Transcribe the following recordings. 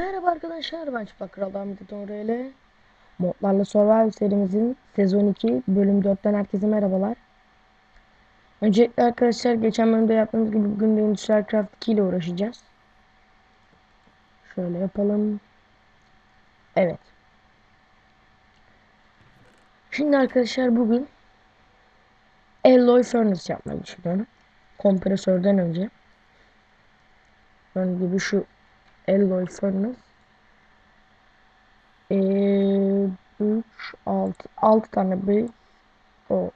Merhaba arkadaşlar ben Çıplak Kral Ahmet ile Modlarla Survival serimizin sezon 2 bölüm 4'ten herkese merhabalar. Öncelikle arkadaşlar geçen bölümde yaptığımız gibi bugün de Industrial Craft 2 ile uğraşacağız. Şöyle yapalım. Evet. Şimdi arkadaşlar bugün Alloy Furnace yapmayı düşünüyorum. Kompresörden önce. Ön gibi şu Furnace. Ee, 3, 6, 6 tane bir o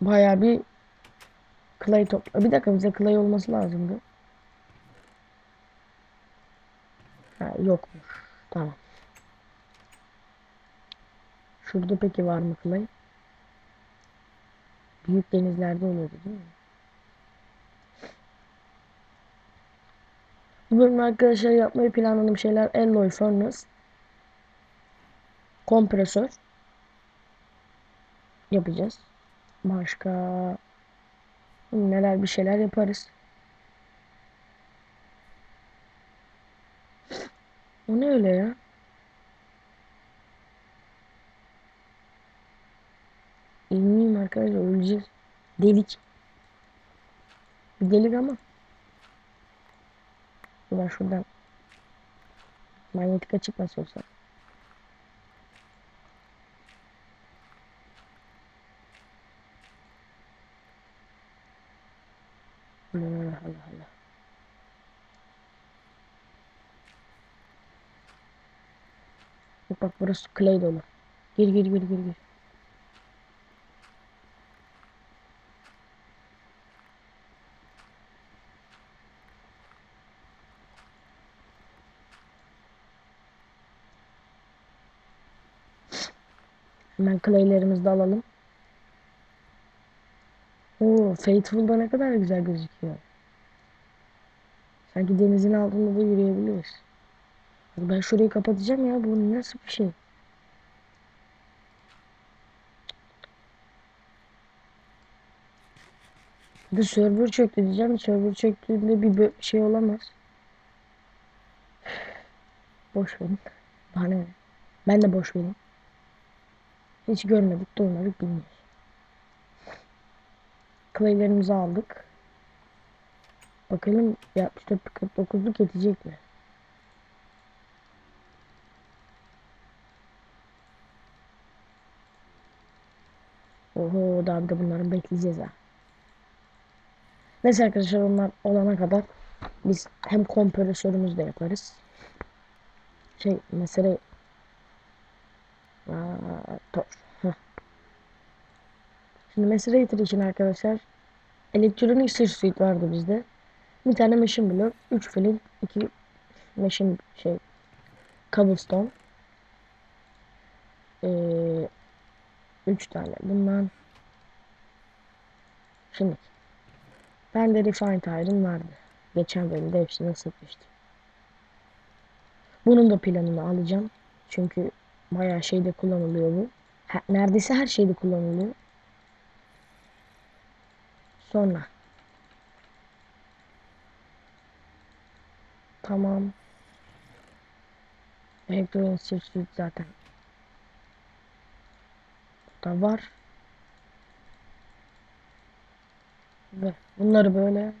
bayağı bir clay topla. Bir dakika bize clay olması lazımdı. Ha, yokmuş. Tamam. Şurada peki var mı clay? Büyük denizlerde oluyordu değil mi? Bu bölüm arkadaşlar yapmayı planladığım şeyler alloy furnace, kompresör yapacağız. Başka neler bir şeyler yaparız. O ne öyle ya? İnmeyeyim arkadaşlar öleceğiz. Delik. Bir delik ama. туда-сюда. Монетка типа соса. Bak burası Claydolu. Gir gir gir gir gir. Hemen claylerimizi de alalım. Oo, Faithful'da ne kadar güzel gözüküyor. Sanki denizin altında da yürüyebiliriz. Ben şurayı kapatacağım ya. Bu nasıl bir şey? Bir server çöktü diyeceğim. Server çöktüğünde bir şey olamaz. Boş verin. Bana ne? Ben de boş verin. Hiç görmedik, duymadık, bilmiyoruz. Clay'lerimizi aldık. Bakalım ya işte 49'luk yetecek mi? Oho daha bir de bunları bekleyeceğiz ha. Neyse arkadaşlar onlar olana kadar biz hem kompresörümüzü de yaparız. Şey. Heh. Şimdi Macerator için arkadaşlar elektronik sır suite vardı bizde. Bir tane machine block, 3 flint, 2 machine şey cobblestone. Ee, 3 tane bundan. Şimdi ben de refined iron vardı. Geçen bölümde hepsini ısıtmıştım. Bunun da planını alacağım. Çünkü bayağı şeyde kullanılıyor bu. Neredeyse her şeyde kullanılıyor. Sonra. Tamam. Elektronik sürücü zaten. Da var. Ve bunları böyle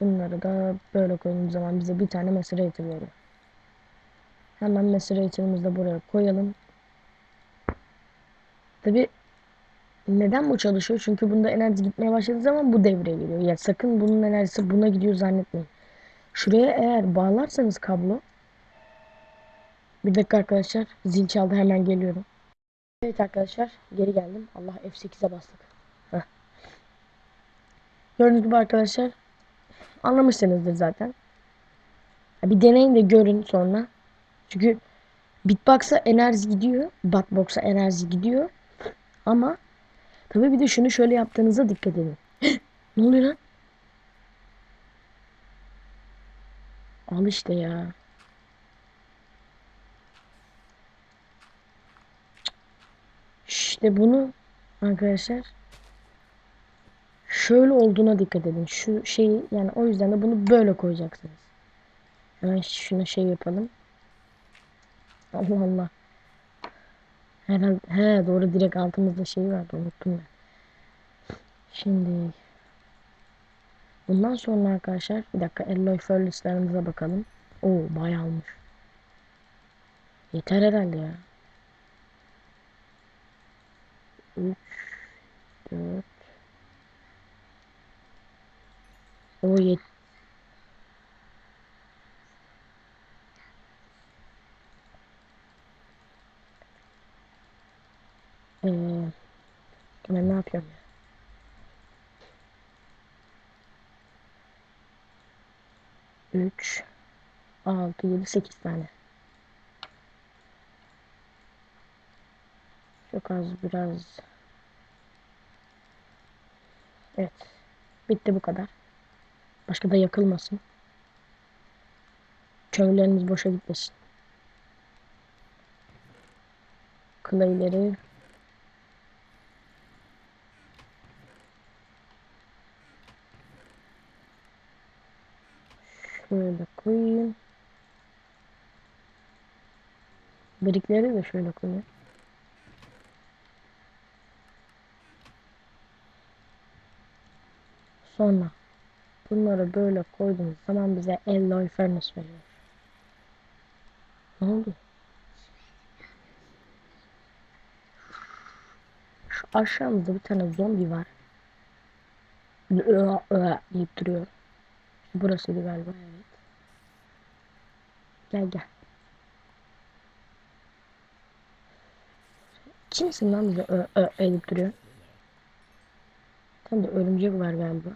bunları da böyle koyduğumuz zaman bize bir tane macerator veriyor. Hemen macerator'ımızı da buraya koyalım. Tabi neden bu çalışıyor? Çünkü bunda enerji gitmeye başladığı zaman bu devreye giriyor. Ya sakın bunun enerjisi buna gidiyor zannetmeyin. Şuraya eğer bağlarsanız kablo bir dakika arkadaşlar zil çaldı hemen geliyorum. Evet arkadaşlar geri geldim. Allah F8'e bastık. Heh. Gördüğünüz gibi arkadaşlar anlamışsınızdır zaten. Bir deneyin de görün sonra. Çünkü Bitbox'a enerji gidiyor. Batbox'a enerji gidiyor. Ama tabii bir de şunu şöyle yaptığınıza dikkat edin. ne oluyor lan? Al işte ya. İşte bunu arkadaşlar şöyle olduğuna dikkat edin. Şu şeyi yani o yüzden de bunu böyle koyacaksınız. Hemen şunu şey yapalım. Allah Allah. Herhalde he doğru direkt altımızda şey vardı unuttum ben. Şimdi bundan sonra arkadaşlar bir dakika Alloy Furnace'larımıza bakalım. Oo bayağı olmuş. Yeter herhalde ya. 3 4 O yet Ee, ben ne yapıyorum ya? Üç, altı, yedi, sekiz tane. Çok az biraz. Evet. Bitti bu kadar. Başka da yakılmasın. Kömürlerimiz boşa gitmesin. Clay'leri şöyle koyayım. Birikleri de şöyle koyayım. Sonra bunları böyle koyduğumuz zaman bize alloy furnace veriyor. Ne oldu? Şu aşağımızda bir tane zombi var. Öö, öö deyip duruyor. Burasıydı galiba evet. Gel gel. Kimsin lan bize ö duruyor? Tam da örümcek var galiba.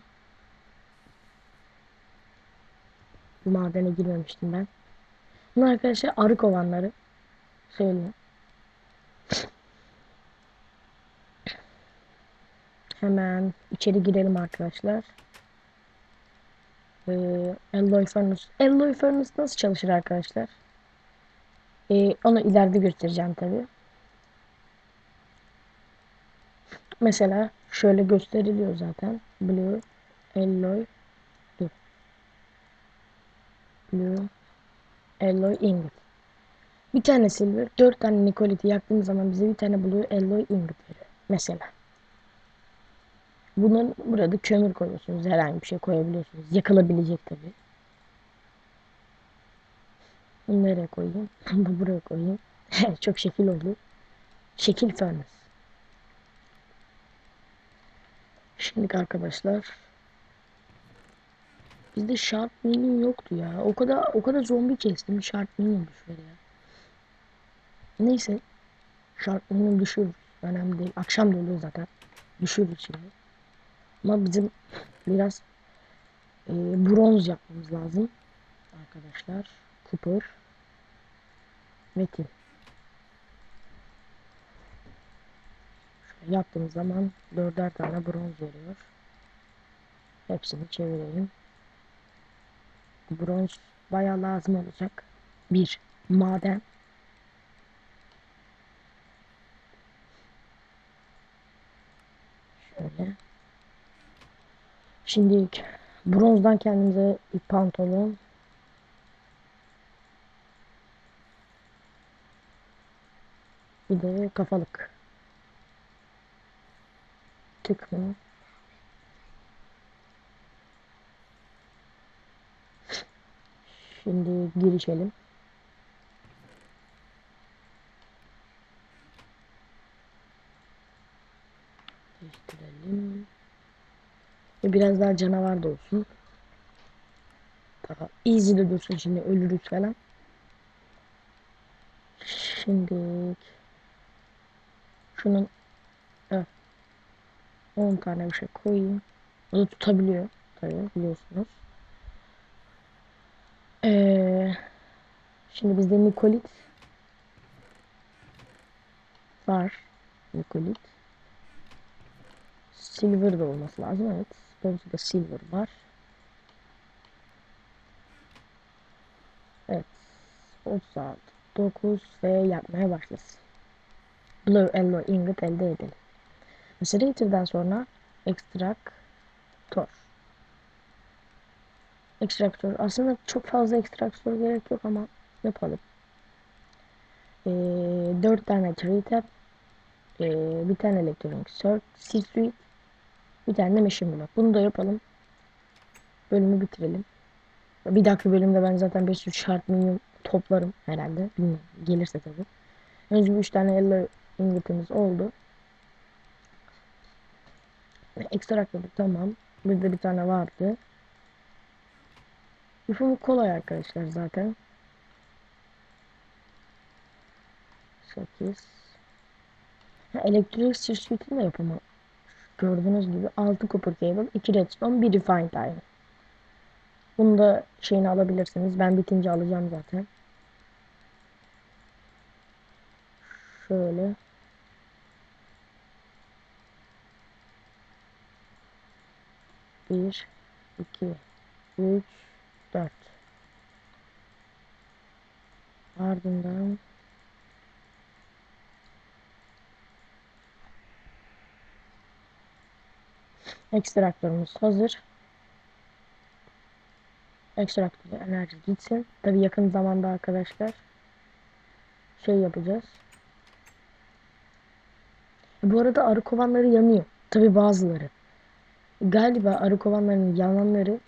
Bu madene girmemiştim ben. Bunlar arkadaşlar arı kovanları. Söyleyeyim. Hemen içeri girelim arkadaşlar. Ee, Alloy Furnace. Alloy Furnace nasıl çalışır arkadaşlar? Ee, onu ileride göstereceğim tabi. Mesela şöyle gösteriliyor zaten. Blue Alloy dur. Blue Alloy Ingot. Bir tane silver, dört tane nikoliti yaktığımız zaman bize bir tane blue alloy ingot veriyor. Mesela. Bunun burada kömür koyuyorsunuz. Herhangi bir şey koyabiliyorsunuz. Yakılabilecek tabi. Nereye koyayım? Bunu buraya koyayım. Çok şekil oldu. Şekil furnace. Şimdi arkadaşlar bizde sharp minimum yoktu ya. O kadar o kadar zombi kestim. Sharp minimum düşmedi ya. Neyse. Sharp minimum düşürürüz. Önemli değil. Akşam da oluyor zaten. Düşürürüz şimdi. Ama bizim biraz e, bronz yapmamız lazım. Arkadaşlar. Cooper. Metin. Şöyle yaptığımız zaman dörder tane bronz veriyor. Hepsini çevirelim. Bronz bayağı lazım olacak. Bir maden. Şöyle. Şimdi bronzdan kendimize bir pantolon. Bir de kafalık. Tık mı? Şimdi girişelim. Ve biraz daha canavar da olsun. Daha easy de dursun şimdi ölürüz falan. Şimdi şunun evet, 10 tane bir şey koyayım. O da tutabiliyor. Tabii biliyorsunuz. Ee, şimdi bizde Nikolit var. Nikolit. Silver da olması lazım. Evet. Burada silver var. Evet. 36 9 ve yapmaya başlasın. Blue Alloy Ingot elde edelim. Macerator'dan sonra Extractor. Ekstraktör. Aslında çok fazla ekstraktör gerek yok ama yapalım. Ee, 4 tane tree tap. Ee, bir tane elektronik circuit. Bir tane de machine block. Bunu da yapalım. Bölümü bitirelim. Bir dahaki bölümde ben zaten 500 şart minimum toplarım herhalde. Bilmiyorum. Gelirse tabii. Önce 3 tane yellow ingotimiz oldu. Ekstrak dedik tamam. Bizde bir tane vardı. Yapımı kolay arkadaşlar zaten. 8 ha, Elektrik circuit'in de yapımı gördüğünüz gibi 6 copper cable, 2 redstone, 1 refined iron. Bunu da şeyini alabilirsiniz. Ben bitince alacağım zaten. Şöyle. Bir, iki, üç, dört. Ardından ekstraktörümüz hazır. Ekstraktörde enerji gitsin. Tabi yakın zamanda arkadaşlar şey yapacağız. Bu arada arı kovanları yanıyor. Tabi bazıları. Galiba arı kovanlarının yananları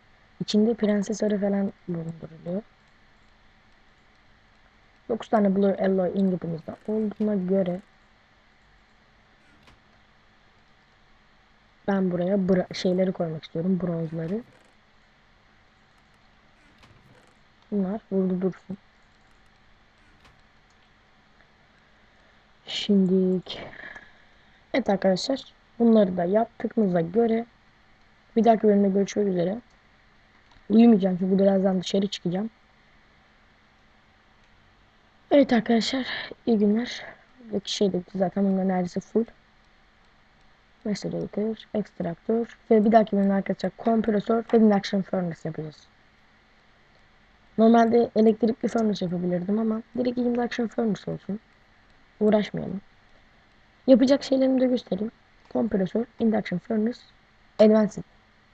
içinde prenses arı falan bulunduruluyor. 9 tane Blue Alloy ingotumuzda olduğuna göre ben buraya şeyleri koymak istiyorum. Bronzları. Bunlar burada dursun. Şimdi Evet arkadaşlar. Bunları da yaptıkımıza göre bir dahaki bölümde görüşmek üzere. Uyumayacağım çünkü birazdan dışarı çıkacağım. Evet arkadaşlar iyi günler. Buradaki şey de zaten bunların neredeyse full. Macerator, ekstraktör ve bir dahaki bölümde arkadaşlar kompresör ve induction furnace yapacağız. Normalde elektrikli furnace yapabilirdim ama direkt induction furnace olsun. Uğraşmayalım. Yapacak şeylerimi de göstereyim. Kompresör, induction furnace, advanced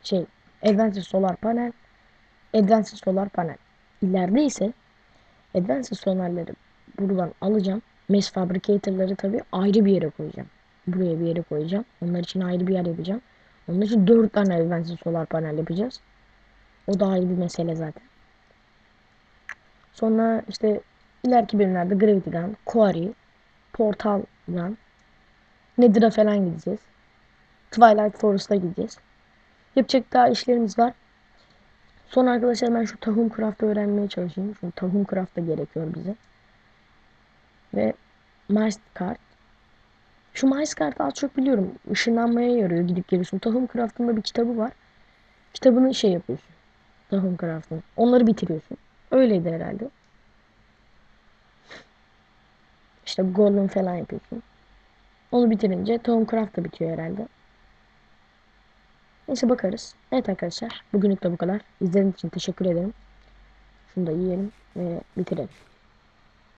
şey, advanced solar panel, advanced solar panel. İleride ise advanced solarları buradan alacağım. Mesh fabricator'ları tabi ayrı bir yere koyacağım. Buraya bir yere koyacağım. Onlar için ayrı bir yer yapacağım. Onun için 4 tane advanced solar panel yapacağız. O da ayrı bir mesele zaten. Sonra işte ileriki bölümlerde Gravity'den, Quarry, Portal'dan Nether'a falan gideceğiz. Twilight Forest'a gideceğiz. Yapacak daha işlerimiz var. Son arkadaşlar ben şu Tahum Craft'ı öğrenmeye çalışayım. Çünkü Tahum Craft gerekiyor bize. Ve Mice Card. Şu Mice Card'ı az çok biliyorum. Işınlanmaya yarıyor gidip geliyorsun. Tahum Craft'ın bir kitabı var. Kitabını şey yapıyorsun. Tahum Craft'ın. Onları bitiriyorsun. Öyleydi herhalde. İşte Golem falan yapıyorsun. Onu bitirince Tomcraft da bitiyor herhalde. Neyse bakarız. Evet arkadaşlar. Bugünlük de bu kadar. İzlediğiniz için teşekkür ederim. Şunu da yiyelim ve bitirelim.